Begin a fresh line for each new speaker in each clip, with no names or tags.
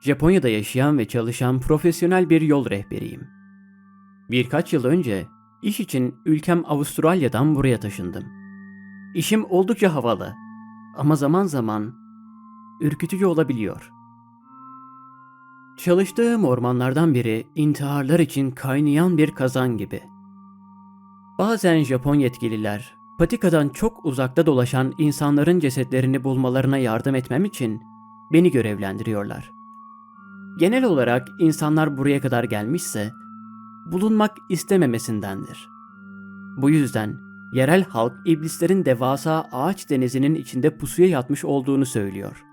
Japonya'da yaşayan ve çalışan profesyonel bir yol rehberiyim. Birkaç yıl önce iş için ülkem Avustralya'dan buraya taşındım. İşim oldukça havalı ama zaman zaman ürkütücü olabiliyor. Çalıştığım ormanlardan biri intiharlar için kaynayan bir kazan gibi. Bazen Japon yetkililer patikadan çok uzakta dolaşan insanların cesetlerini bulmalarına yardım etmem için beni görevlendiriyorlar. Genel olarak insanlar buraya kadar gelmişse bulunmak istememesindendir. Bu yüzden yerel halk iblislerin devasa ağaç denizinin içinde pusuya yatmış olduğunu söylüyor.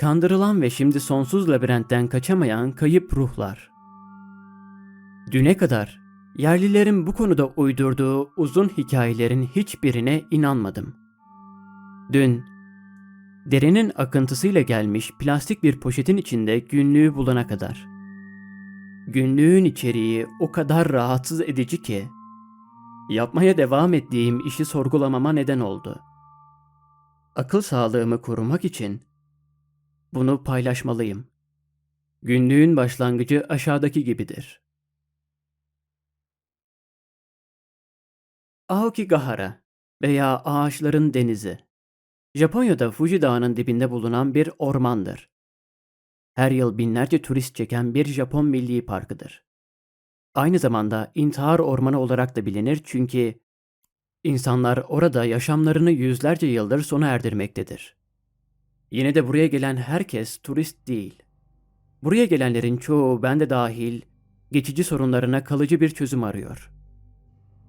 Kandırılan ve şimdi sonsuz labirentten kaçamayan kayıp ruhlar. Düne kadar yerlilerin bu konuda uydurduğu uzun hikayelerin hiçbirine inanmadım. Dün derinin akıntısıyla gelmiş plastik bir poşetin içinde günlüğü bulana kadar. Günlüğün içeriği o kadar rahatsız edici ki yapmaya devam ettiğim işi sorgulamama neden oldu. Akıl sağlığımı korumak için bunu paylaşmalıyım. Günlüğün başlangıcı aşağıdaki gibidir. Aokigahara veya Ağaçların Denizi Japonya'da Fuji Dağı'nın dibinde bulunan bir ormandır. Her yıl binlerce turist çeken bir Japon milli parkıdır. Aynı zamanda intihar ormanı olarak da bilinir çünkü insanlar orada yaşamlarını yüzlerce yıldır sona erdirmektedir. Yine de buraya gelen herkes turist değil. Buraya gelenlerin çoğu ben de dahil geçici sorunlarına kalıcı bir çözüm arıyor.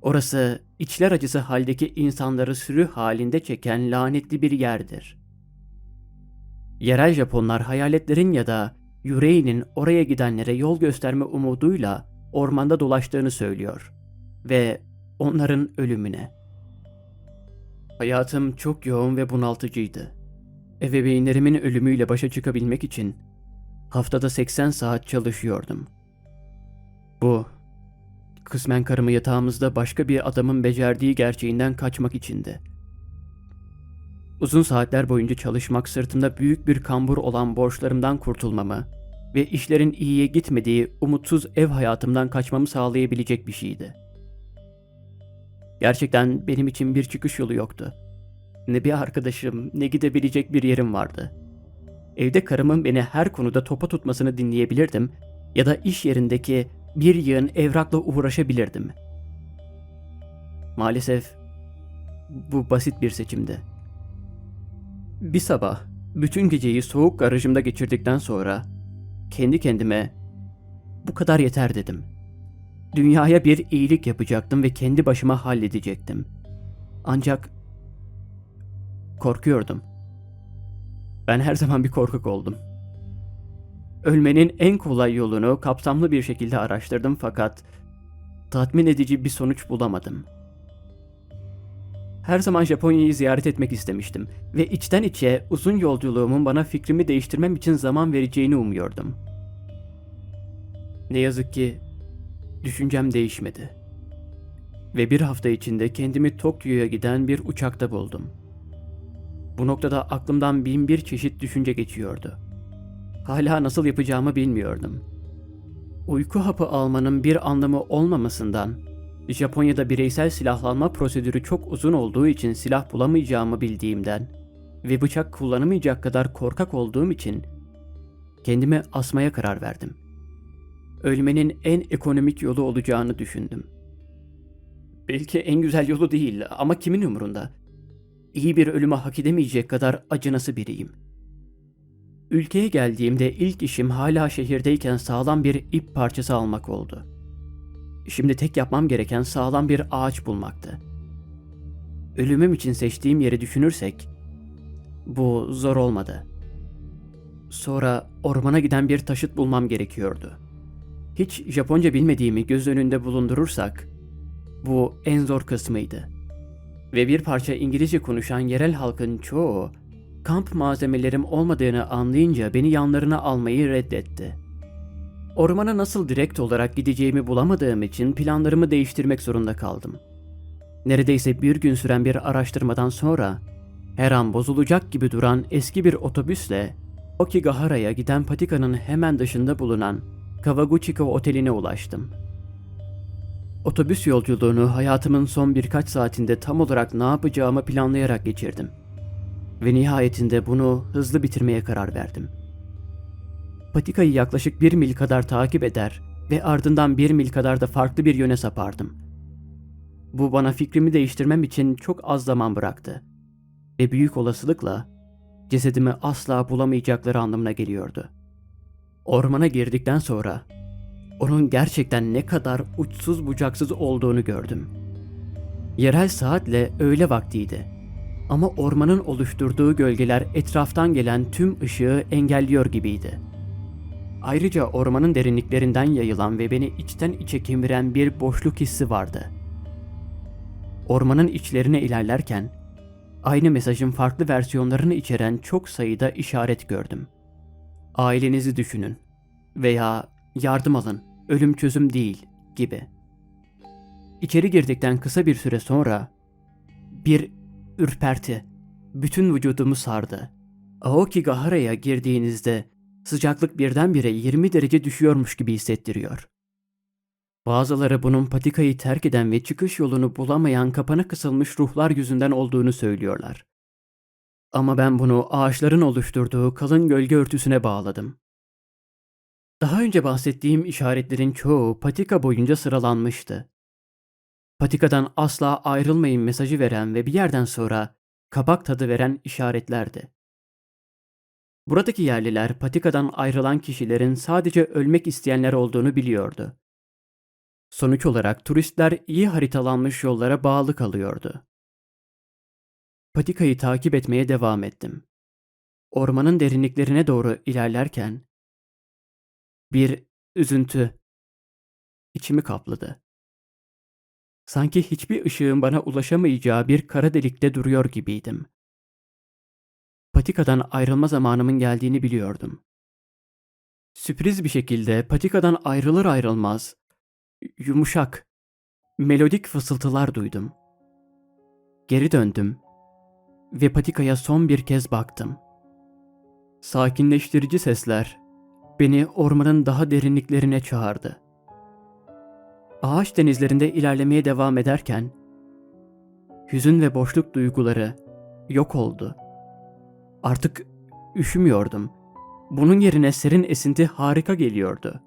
Orası içler acısı haldeki insanları sürü halinde çeken lanetli bir yerdir. Yerel Japonlar hayaletlerin ya da yüreğinin oraya gidenlere yol gösterme umuduyla ormanda dolaştığını söylüyor ve onların ölümüne. Hayatım çok yoğun ve bunaltıcıydı. Ebeveynlerimin ölümüyle başa çıkabilmek için haftada 80 saat çalışıyordum. Bu kısmen karımı yatağımızda başka bir adamın becerdiği gerçeğinden kaçmak içindi. Uzun saatler boyunca çalışmak sırtımda büyük bir kambur olan borçlarımdan kurtulmamı ve işlerin iyiye gitmediği umutsuz ev hayatımdan kaçmamı sağlayabilecek bir şeydi. Gerçekten benim için bir çıkış yolu yoktu. Ne bir arkadaşım ne gidebilecek bir yerim vardı. Evde karımın beni her konuda topa tutmasını dinleyebilirdim ya da iş yerindeki bir yığın evrakla uğraşabilirdim. Maalesef bu basit bir seçimdi. Bir sabah bütün geceyi soğuk garajımda geçirdikten sonra kendi kendime bu kadar yeter dedim. Dünyaya bir iyilik yapacaktım ve kendi başıma halledecektim. Ancak korkuyordum. Ben her zaman bir korkak oldum. Ölmenin en kolay yolunu kapsamlı bir şekilde araştırdım fakat tatmin edici bir sonuç bulamadım. Her zaman Japonya'yı ziyaret etmek istemiştim ve içten içe uzun yolculuğumun bana fikrimi değiştirmem için zaman vereceğini umuyordum. Ne yazık ki düşüncem değişmedi. Ve bir hafta içinde kendimi Tokyo'ya giden bir uçakta buldum. Bu noktada aklımdan bin bir çeşit düşünce geçiyordu. Hala nasıl yapacağımı bilmiyordum. Uyku hapı almanın bir anlamı olmamasından, Japonya'da bireysel silahlanma prosedürü çok uzun olduğu için silah bulamayacağımı bildiğimden ve bıçak kullanamayacak kadar korkak olduğum için kendimi asmaya karar verdim. Ölmenin en ekonomik yolu olacağını düşündüm. Belki en güzel yolu değil ama kimin umurunda? İyi bir ölüme hak edemeyecek kadar acınası biriyim.'' Ülkeye geldiğimde ilk işim hala şehirdeyken sağlam bir ip parçası almak oldu. Şimdi tek yapmam gereken sağlam bir ağaç bulmaktı. Ölümüm için seçtiğim yeri düşünürsek bu zor olmadı. Sonra ormana giden bir taşıt bulmam gerekiyordu. Hiç Japonca bilmediğimi göz önünde bulundurursak bu en zor kısmıydı. Ve bir parça İngilizce konuşan yerel halkın çoğu kamp malzemelerim olmadığını anlayınca beni yanlarına almayı reddetti. Ormana nasıl direkt olarak gideceğimi bulamadığım için planlarımı değiştirmek zorunda kaldım. Neredeyse bir gün süren bir araştırmadan sonra her an bozulacak gibi duran eski bir otobüsle Okigahara'ya giden patikanın hemen dışında bulunan Kawaguchiko Oteli'ne ulaştım. Otobüs yolculuğunu hayatımın son birkaç saatinde tam olarak ne yapacağımı planlayarak geçirdim. Ve nihayetinde bunu hızlı bitirmeye karar verdim. Patikayı yaklaşık bir mil kadar takip eder ve ardından bir mil kadar da farklı bir yöne sapardım. Bu bana fikrimi değiştirmem için çok az zaman bıraktı. Ve büyük olasılıkla cesedimi asla bulamayacakları anlamına geliyordu. Ormana girdikten sonra onun gerçekten ne kadar uçsuz bucaksız olduğunu gördüm. Yerel saatle öğle vaktiydi. Ama ormanın oluşturduğu gölgeler etraftan gelen tüm ışığı engelliyor gibiydi. Ayrıca ormanın derinliklerinden yayılan ve beni içten içe kemiren bir boşluk hissi vardı. Ormanın içlerine ilerlerken aynı mesajın farklı versiyonlarını içeren çok sayıda işaret gördüm. Ailenizi düşünün veya yardım alın, ölüm çözüm değil gibi. İçeri girdikten kısa bir süre sonra bir ürperti bütün vücudumu sardı. Aokigahara'ya girdiğinizde sıcaklık birdenbire 20 derece düşüyormuş gibi hissettiriyor. Bazıları bunun patikayı terk eden ve çıkış yolunu bulamayan kapana kısılmış ruhlar yüzünden olduğunu söylüyorlar. Ama ben bunu ağaçların oluşturduğu kalın gölge örtüsüne bağladım. Daha önce bahsettiğim işaretlerin çoğu patika boyunca sıralanmıştı. Patikadan asla ayrılmayın mesajı veren ve bir yerden sonra kabak tadı veren işaretlerdi. Buradaki yerliler patikadan ayrılan kişilerin sadece ölmek isteyenler olduğunu biliyordu. Sonuç olarak turistler iyi haritalanmış yollara bağlı kalıyordu. Patikayı takip etmeye devam ettim. Ormanın derinliklerine doğru ilerlerken bir üzüntü içimi kapladı. Sanki hiçbir ışığın bana ulaşamayacağı bir kara delikte duruyor gibiydim. Patikadan ayrılma zamanımın geldiğini biliyordum. Sürpriz bir şekilde patikadan ayrılır ayrılmaz yumuşak, melodik fısıltılar duydum. Geri döndüm ve patikaya son bir kez baktım. Sakinleştirici sesler beni ormanın daha derinliklerine çağırdı. Ağaç denizlerinde ilerlemeye devam ederken hüzün ve boşluk duyguları yok oldu. Artık üşümüyordum. Bunun yerine serin esinti harika geliyordu.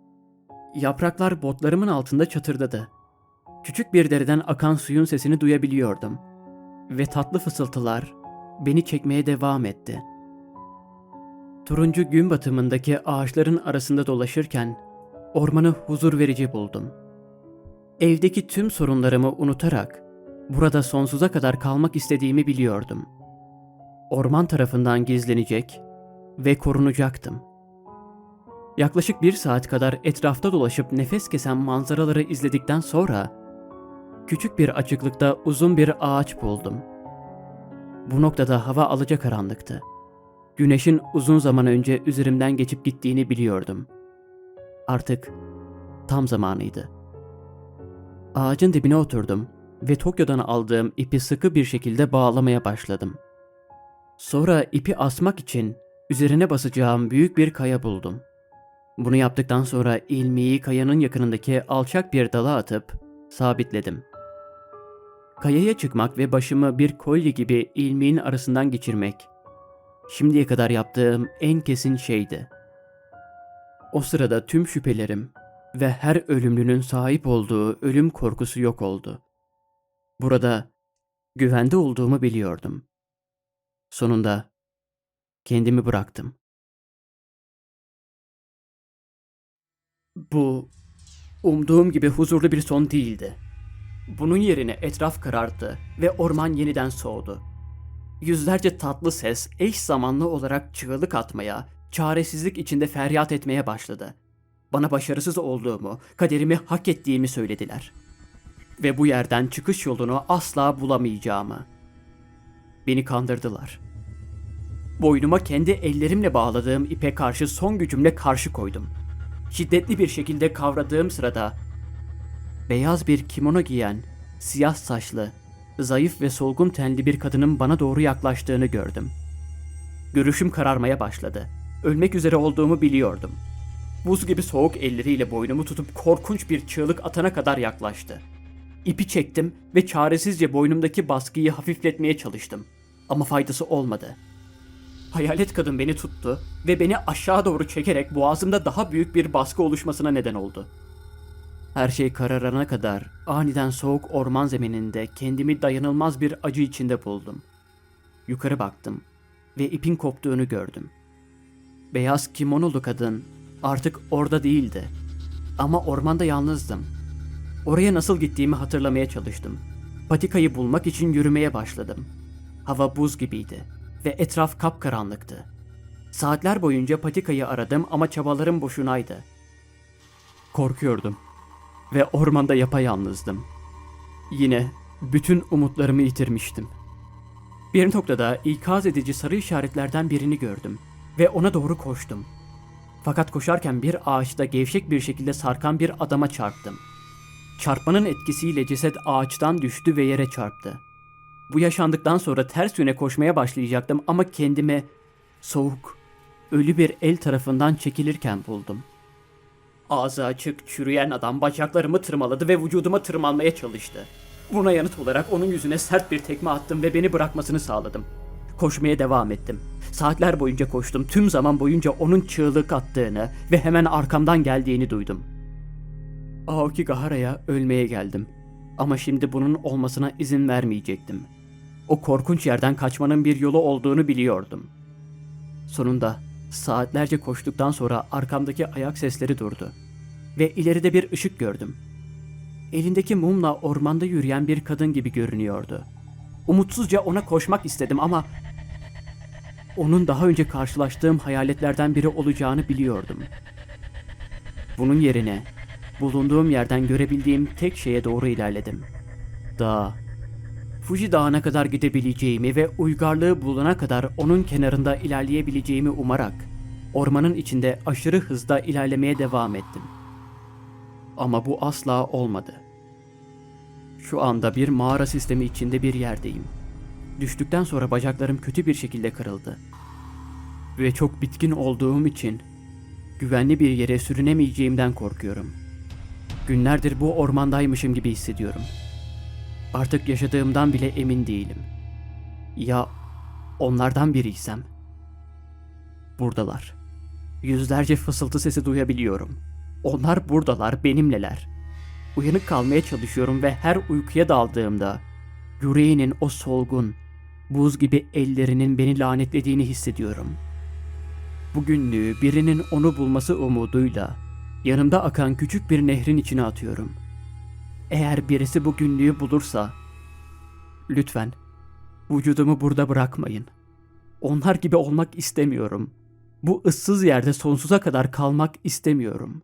Yapraklar botlarımın altında çatırdadı. Küçük bir deriden akan suyun sesini duyabiliyordum. Ve tatlı fısıltılar beni çekmeye devam etti. Turuncu gün batımındaki ağaçların arasında dolaşırken ormanı huzur verici buldum. Evdeki tüm sorunlarımı unutarak burada sonsuza kadar kalmak istediğimi biliyordum. Orman tarafından gizlenecek ve korunacaktım.'' Yaklaşık bir saat kadar etrafta dolaşıp nefes kesen manzaraları izledikten sonra küçük bir açıklıkta uzun bir ağaç buldum. Bu noktada hava alacakaranlıktı. Güneşin uzun zaman önce üzerimden geçip gittiğini biliyordum. Artık tam zamanıydı. Ağacın dibine oturdum ve Tokyo'dan aldığım ipi sıkı bir şekilde bağlamaya başladım. Sonra ipi asmak için üzerine basacağım büyük bir kaya buldum.'' Bunu yaptıktan sonra ilmiyi kayanın yakınındaki alçak bir dala atıp sabitledim. Kayaya çıkmak ve başımı bir kolye gibi ilmiğin arasından geçirmek şimdiye kadar yaptığım en kesin şeydi. O sırada tüm şüphelerim ve her ölümlünün sahip olduğu ölüm korkusu yok oldu. Burada güvende olduğumu biliyordum. Sonunda kendimi bıraktım. Bu umduğum gibi huzurlu bir son değildi. Bunun yerine etraf karardı ve orman yeniden soğudu. Yüzlerce tatlı ses eş zamanlı olarak çığlık atmaya, çaresizlik içinde feryat etmeye başladı. Bana başarısız olduğumu, kaderimi hak ettiğimi söylediler. Ve bu yerden çıkış yolunu asla bulamayacağımı. Beni kandırdılar. Boynuma kendi ellerimle bağladığım ipe karşı son gücümle karşı koydum.'' şiddetli bir şekilde kavradığım sırada beyaz bir kimono giyen, siyah saçlı, zayıf ve solgun tenli bir kadının bana doğru yaklaştığını gördüm. Görüşüm kararmaya başladı ölmek üzere olduğumu biliyordum. Buz gibi soğuk elleriyle boynumu tutup korkunç bir çığlık atana kadar yaklaştı. İpi çektim ve çaresizce boynumdaki baskıyı hafifletmeye çalıştım. Ama faydası olmadı. Hayalet kadın beni tuttu ve beni aşağı doğru çekerek boğazımda daha büyük bir baskı oluşmasına neden oldu. Her şey kararana kadar aniden soğuk orman zemininde kendimi dayanılmaz bir acı içinde buldum. Yukarı baktım ve ipin koptuğunu gördüm. Beyaz kimonolu kadın artık orada değildi. Ama ormanda yalnızdım. Oraya nasıl gittiğimi hatırlamaya çalıştım. Patikayı bulmak için yürümeye başladım. Hava buz gibiydi ve etraf kapkaranlıktı. Saatler boyunca patikayı aradım ama çabalarım boşunaydı. Korkuyordum ve ormanda yapayalnızdım. Yine bütün umutlarımı yitirmiştim. Bir noktada ikaz edici sarı işaretlerden birini gördüm ve ona doğru koştum. Fakat koşarken bir ağaçta gevşek bir şekilde sarkan bir adama çarptım. Çarpmanın etkisiyle ceset ağaçtan düştü ve yere çarptı. Bu yaşandıktan sonra ters yöne koşmaya başlayacaktım ama kendimi soğuk, ölü bir el tarafından çekilirken buldum. Ağzı açık, çürüyen adam bacaklarımı tırmaladı ve vücuduma tırmanmaya çalıştı. Buna yanıt olarak onun yüzüne sert bir tekme attım ve beni bırakmasını sağladım. Koşmaya devam ettim. Saatler boyunca koştum. Tüm zaman boyunca onun çığlık attığını ve hemen arkamdan geldiğini duydum. Aoki Gahara'ya ölmeye geldim. Ama şimdi bunun olmasına izin vermeyecektim. O korkunç yerden kaçmanın bir yolu olduğunu biliyordum. Sonunda saatlerce koştuktan sonra arkamdaki ayak sesleri durdu. Ve ileride bir ışık gördüm. Elindeki mumla ormanda yürüyen bir kadın gibi görünüyordu. Umutsuzca ona koşmak istedim ama onun daha önce karşılaştığım hayaletlerden biri olacağını biliyordum. Bunun yerine bulunduğum yerden görebildiğim tek şeye doğru ilerledim. Dağ. Fuji Dağı'na kadar gidebileceğimi ve uygarlığı bulana kadar onun kenarında ilerleyebileceğimi umarak ormanın içinde aşırı hızda ilerlemeye devam ettim. Ama bu asla olmadı. Şu anda bir mağara sistemi içinde bir yerdeyim. Düştükten sonra bacaklarım kötü bir şekilde kırıldı. Ve çok bitkin olduğum için güvenli bir yere sürünemeyeceğimden korkuyorum. Günlerdir bu ormandaymışım gibi hissediyorum. Artık yaşadığımdan bile emin değilim. Ya onlardan biriysem? Buradalar. Yüzlerce fısıltı sesi duyabiliyorum. Onlar buradalar, benimleler. Uyanık kalmaya çalışıyorum ve her uykuya daldığımda yüreğinin o solgun, buz gibi ellerinin beni lanetlediğini hissediyorum. Bugünlüğü birinin onu bulması umuduyla yanımda akan küçük bir nehrin içine atıyorum. Eğer birisi bu günlüğü bulursa lütfen vücudumu burada bırakmayın. Onlar gibi olmak istemiyorum. Bu ıssız yerde sonsuza kadar kalmak istemiyorum.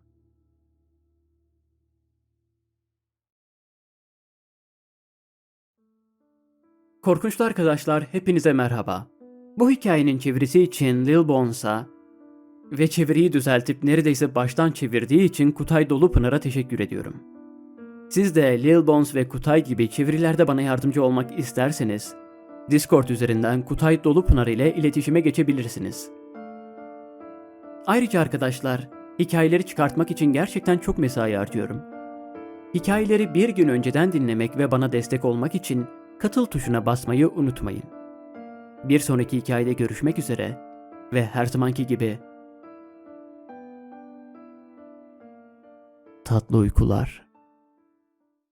Korkunçlu arkadaşlar hepinize merhaba. Bu hikayenin çevirisi için Lil Bones'a ve çeviriyi düzeltip neredeyse baştan çevirdiği için Kutay Dolupınar'a teşekkür ediyorum. Siz de Lil Bones ve Kutay gibi çevirilerde bana yardımcı olmak isterseniz Discord üzerinden Kutay Dolupınar ile iletişime geçebilirsiniz. Ayrıca arkadaşlar, hikayeleri çıkartmak için gerçekten çok mesai harcıyorum. Hikayeleri bir gün önceden dinlemek ve bana destek olmak için katıl tuşuna basmayı unutmayın. Bir sonraki hikayede görüşmek üzere ve her zamanki gibi tatlı uykular.